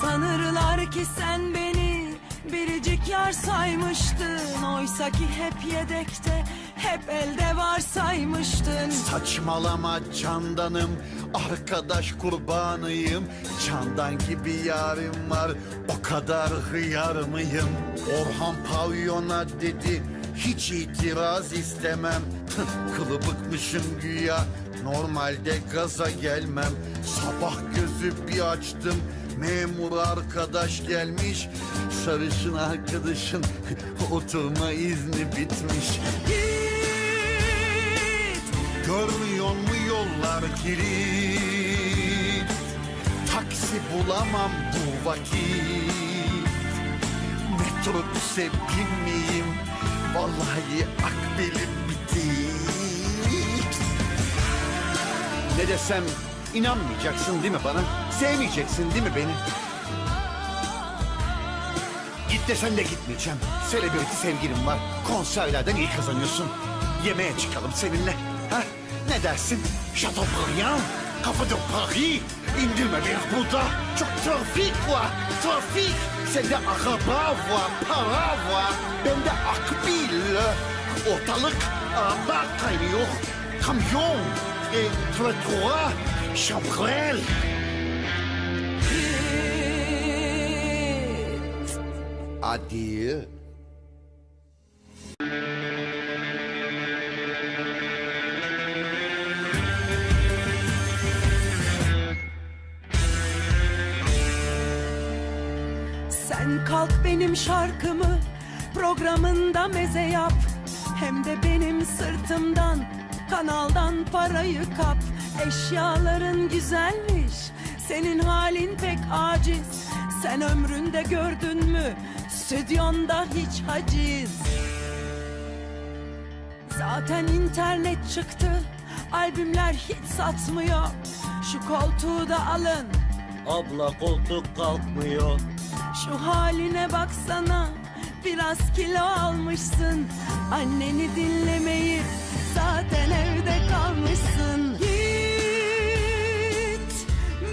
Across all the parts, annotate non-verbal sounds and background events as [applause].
Sanırlar ki sen beni biricik yar saymıştın. Oysa ki hep yedekte, hep elde var Saçmalama candanım Arkadaş kurbanıyım. Candan gibi yarim var O kadar hıyar mıyım? Orhan pavyona dedi Hiç itiraz istemem. Kılıbıkmışım güya Normalde gaza gelmem. Sabah gözü bir açtım Memur arkadaş gelmiş. Sarışın arkadaşın Oturma izni bitmiş. Git, Görmüyor mu yollar kilit Taksi bulamam bu vakit Metrobüse binmeyeyim Vallahi akbelim bitti Ne desem inanmayacaksın değil mi bana? Sevmeyeceksin değil mi beni? Git desen de gitmeyeceğim. Selebriti sevgilim var. Konserlerden iyi kazanıyorsun. Yemeğe çıkalım seninle. Ha? Ne dersin? Chateaubriand, Kafa de Paris. İndirme beni burada. Çok trafik var. Trafik. Sende araba var, para var. Bende akbil. Ortalık araba kaynıyor. Kamyon. E, trottoir. Chambrel. git Sen kalk benim şarkımı programında meze yap. Hem de benim sırtımdan kanaldan parayı kap. Eşyaların güzelmiş senin halin pek aciz. Sen ömründe gördün mü stüdyonda hiç haciz. Zaten internet çıktı albümler hiç satmıyor. Şu koltuğu da alın. Abla koltuk kalkmıyor. Şu haline baksana Biraz kilo almışsın. Anneni dinlemeyi Zaten evde kalmışsın. Git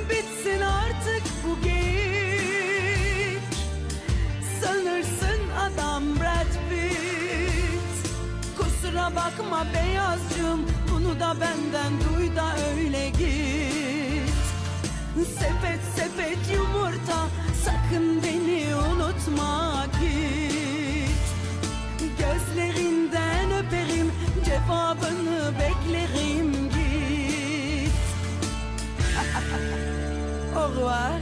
Bitsin artık bu geyik. Sanırsın adam Brad Pitt. Kusura bakma beyazcığım Bunu da benden duy da öyle git. Sepet sepet yumurta sakın revoir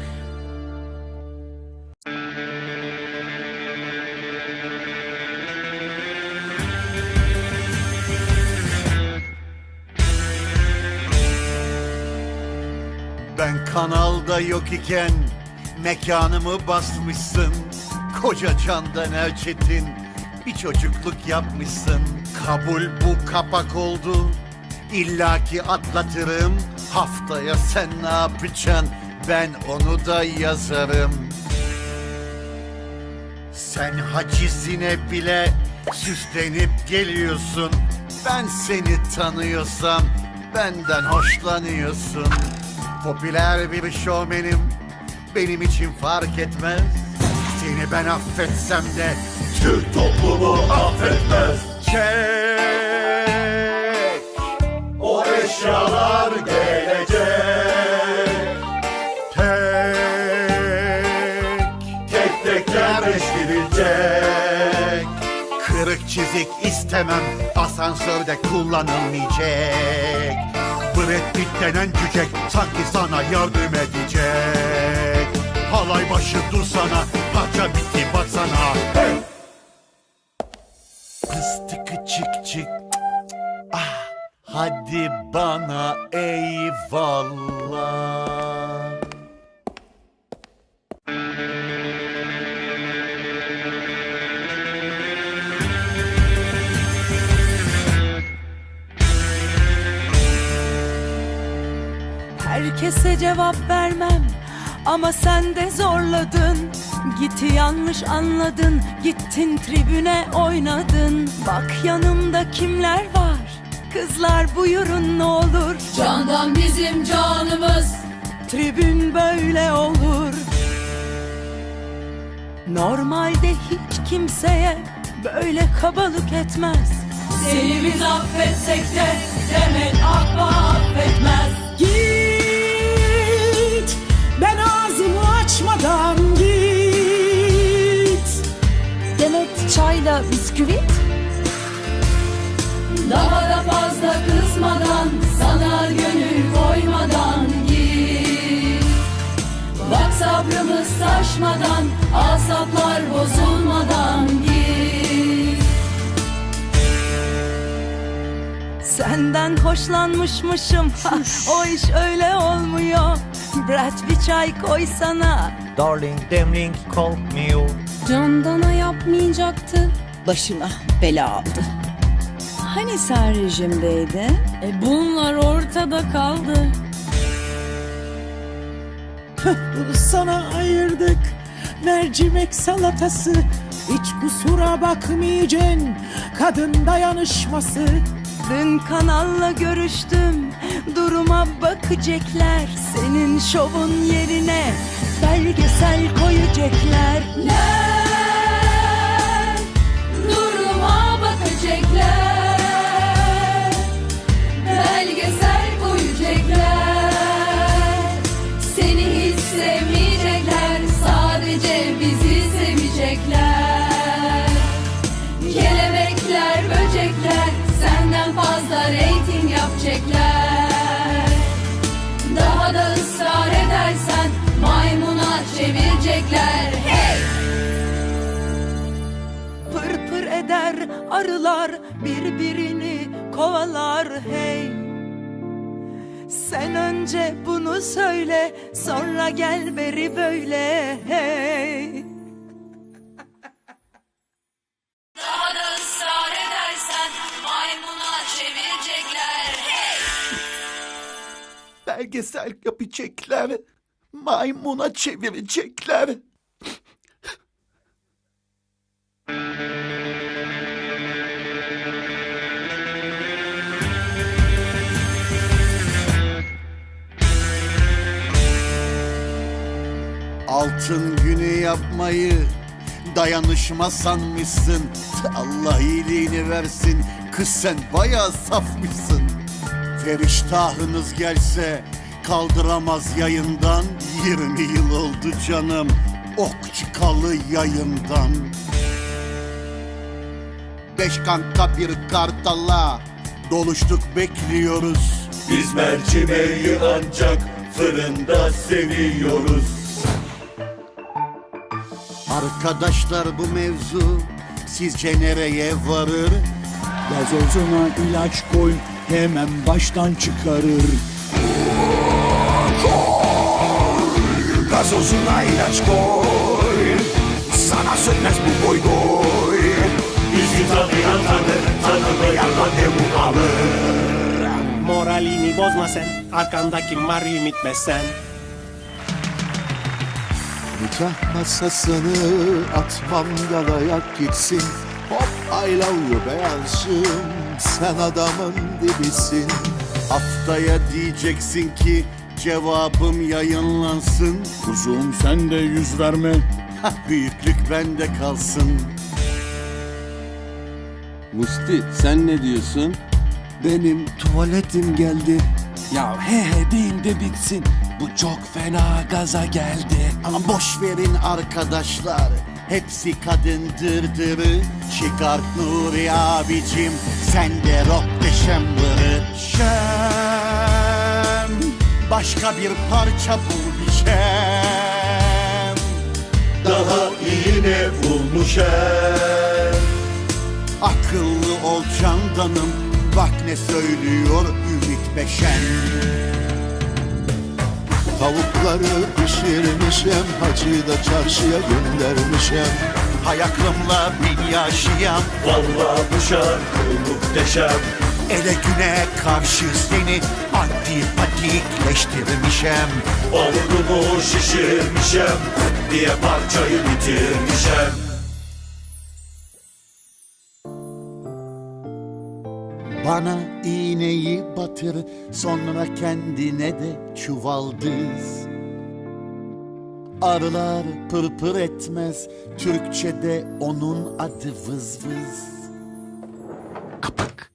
Ben kanalda yok iken mekanımı basmışsın. Koca Candan Erçetin bir çocukluk yapmışsın. Kabul bu kapak oldu. İlla ki atlatırım. Haftaya sen ne yapacaksın? Ben onu da yazarım. Sen hacizine bile süslenip geliyorsun. Ben seni tanıyorsam benden hoşlanıyorsun. Popüler bir şovmenim benim için fark etmez. Seni ben affetsem de Türk toplumu affetmez. Çek o eşyalar gelecek. Yerleştirilecek. Kırık çizik istemem asansörde kullanılmayacak. Brad Pitt denen cücek sanki sana yardım edecek. Halay başı dursana parça bitti baksana. Hey! Fıstıkı çık çık. Ah, hadi bana eyvallah. Herkese cevap vermem. Ama sen de zorladın. Gitti yanlış anladın. Gittin tribüne oynadın. Bak yanımda kimler var? Kızlar buyurun ne olur. Candan bizim canımız. Tribün böyle olur. Normalde hiç kimseye böyle kabalık etmez. Seni biz affetsek de Demet Akba affetmez ağzımı açmadan git. Demet çayla bisküvit? Daha da fazla kızmadan Sana gönül koymadan git. Bak sabrımız taşmadan Asaplar bozulmadan git. Senden hoşlanmışmışım. Ha, [laughs] O iş öyle olmuyor Bırak bir çay koy sana Darling demling kalkmıyor Candana yapmayacaktı. başına bela aldı. Hani sen rejimdeydin? E bunlar ortada kaldı. [laughs] Sana ayırdık mercimek salatası Hiç kusura bakmayacaksın kadın dayanışması Dün kanalla görüştüm Duruma bakacaklar. Senin şovun yerine Belgesel koyacaklar. Ler, arılar Birbirini kovalar hey Sen önce bunu söyle Sonra gel beri böyle hey Daha da ısrar edersen maymuna çevirecekler. Hey! Belgesel yapacaklar. Maymuna çevirecekler. Altın günü yapmayı dayanışma sanmışsın. Allah iyiliğini versin. Kız sen bayağı safmışsın. Feriştahınız gelse kaldıramaz yayından 20 yıl oldu canım ok çıkalı yayından Beş kanka bir kartala doluştuk bekliyoruz Biz mercimeği ancak fırında seviyoruz. Arkadaşlar bu mevzu sizce nereye varır? Gazozuna ilaç koy hemen baştan çıkarır. Gazozuna ilaç koy sana sönmez bu boy boy. Bizi tanıyan tanır, tanımayan randevu alır. Moralini bozma sen Arkanda kim var ümit sen Nikah masasını atmam yalayak gitsin. Hop I love you beyansın sen adamın dibisin. Haftaya diyeceksin ki cevabım yayınlansın Kuzum sen de yüz verme. Büyüklük bende kalsın Musti sen ne diyorsun? Benim tuvaletim geldi. Ya he he deyin de bitsin. Bu çok fena gaza geldi. Ama boş verin arkadaşlar. Hepsi kadın dırdırı. Çıkart Nuri abicim. Sen de rock de şembırı Şem. Başka bir parça bul bir şem. Daha iyi ne bulmuş er. Akıllı ol candanım. Bak ne söylüyor Ümit Beşen Tavukları pişirmişem Hacı da çarşıya göndermişem. Hay aklımla bin yaşayan Vallahi bu şarkı muhteşem. Ele güne karşı seni antipatikleştirmişem Omzumu şişirmişem diye parçayı bitirmişem Bana iğneyi batır sonra kendine de çuvaldız Arılar pırpır etmez Türkçede onun adı vız vız. Kapak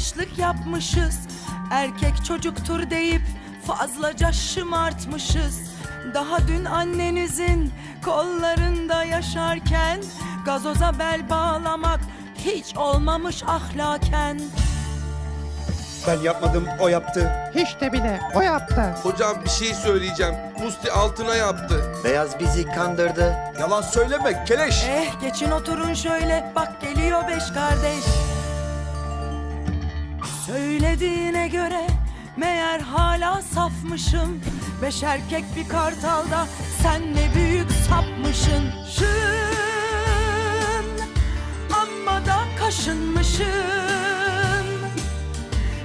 yanlışlık yapmışız. Erkek çocuktur deyip fazlaca şımartmışız. Daha dün annenizin kollarında yaşarken gazoza bel bağlamak hiç olmamış ahlaken. Ben yapmadım o yaptı. Hiç de bile o yaptı. Hocam bir şey söyleyeceğim. Musti altına yaptı. Beyaz bizi kandırdı. Yalan söyleme keleş. Eh geçin oturun şöyle bak geliyor beş kardeş Söylediğine göre meğer hala safmışım Beş erkek bir kartalda sen ne büyük sapmışın Şın amma da kaşınmışın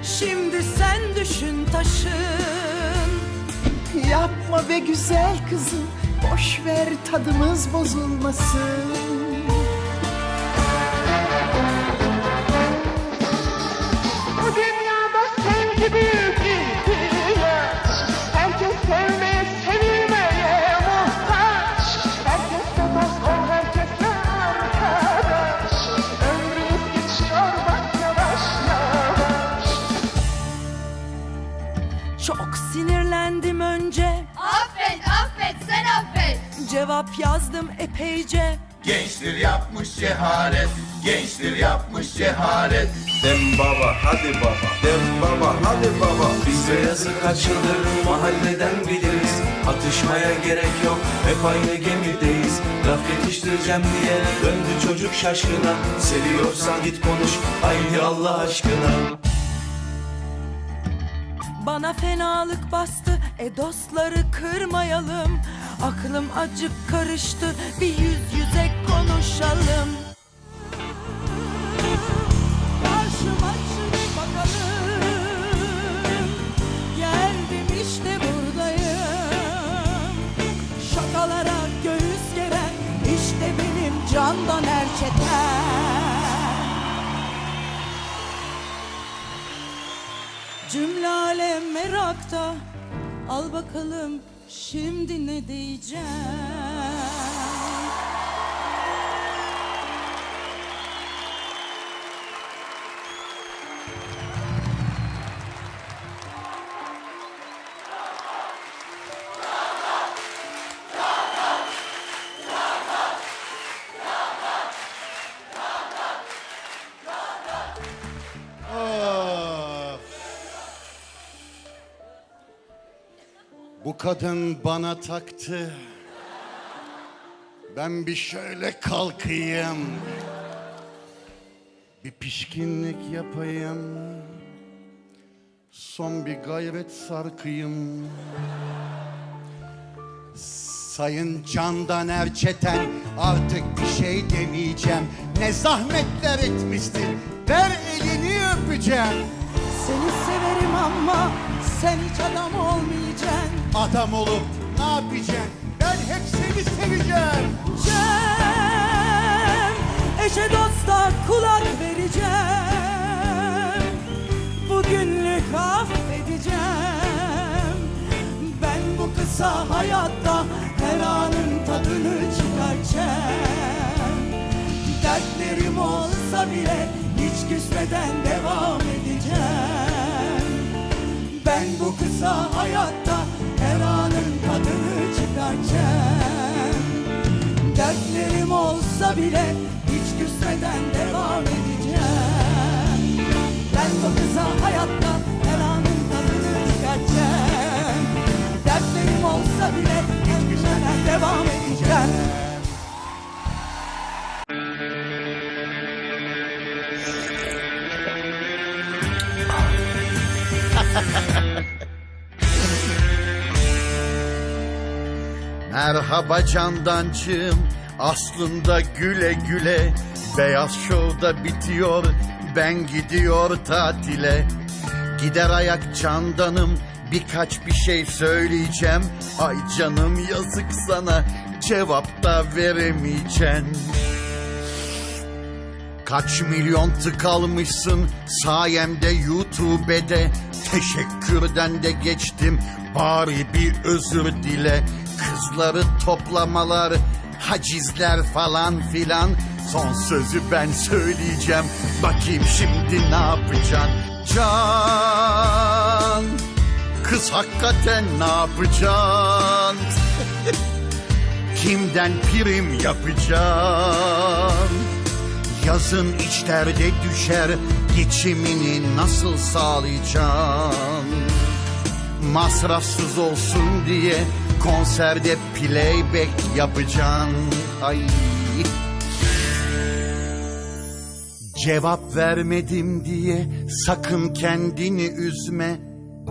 Şimdi sen düşün taşın Yapma be güzel kızım. Boş ver tadımız bozulmasın. Çok sinirlendim önce. Affet affet sen affet. Cevap yazdım epeyce. Gençtir yapmış cehalet Gençtir yapmış cehalet. Dem baba hadi baba hadi baba. Biz beyazı kaç yıldır mahalleden biliriz. Atışmaya gerek yok hep aynı gemideyiz. Laf yetiştireceğim diye döndü çocuk şaşkına. Seviyorsan git konuş haydi Allah aşkına. Bana fenalık bastı e dostları kırmayalım. Aklım acık karıştı bir yüz yüze konuşalım candan erçeten Cümle alem merakta. Al bakalım şimdi ne diyeceğim Bu kadın bana taktı. Ben bir şöyle kalkayım. Bir pişkinlik yapayım. Son bir gayret sarkayım. Sayın Candan Erçeten artık bir şey demeyeceğim. Ne zahmetler etmiştin. Ver elini öpeceğim. Seni severim ama sen hiç adam olmayacaksın Adam olup ne yapacaksın? Ben hep seni seveceğim. Cem Eşe dosta kulak vereceğim Bugünlük affedeceğim Ben bu kısa hayatta her anın tadını çıkaracağım Dertlerim olsa bile hiç küsmeden devam edeceğim Ben bu kısa hayatta olsa bile hiç küsmeden devam edeceğim. Ben bu kıza hayatta her anın tadını çıkartacağım. Dertlerim olsa bile hiç küsmeden devam edeceğim. Merhaba candancım aslında güle güle Beyaz şovda bitiyor. Ben gidiyor tatile. Gider ayak candanım Birkaç bir şey söyleyeceğim. Ay canım yazık sana Cevap da veremeyeceksin Kaç milyon tık almışsın sayemde YouTube'de Teşekkürden de geçtim bari bir özür dile. Kızları toplamalar, hacizler falan filan. Son sözü ben söyleyeceğim. Bakayım şimdi ne yapacaksın Can Kız hakikaten ne yapacaksın [laughs] Kimden prim yapacaksın Yazın içlerde düşer geçimini nasıl sağlayacaksın? Masrafsız olsun diye konserde playback yapacaksın. Ay. Cevap vermedim diye sakın kendini üzme.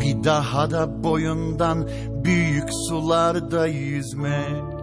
Bir daha da boyundan büyük sularda yüzme.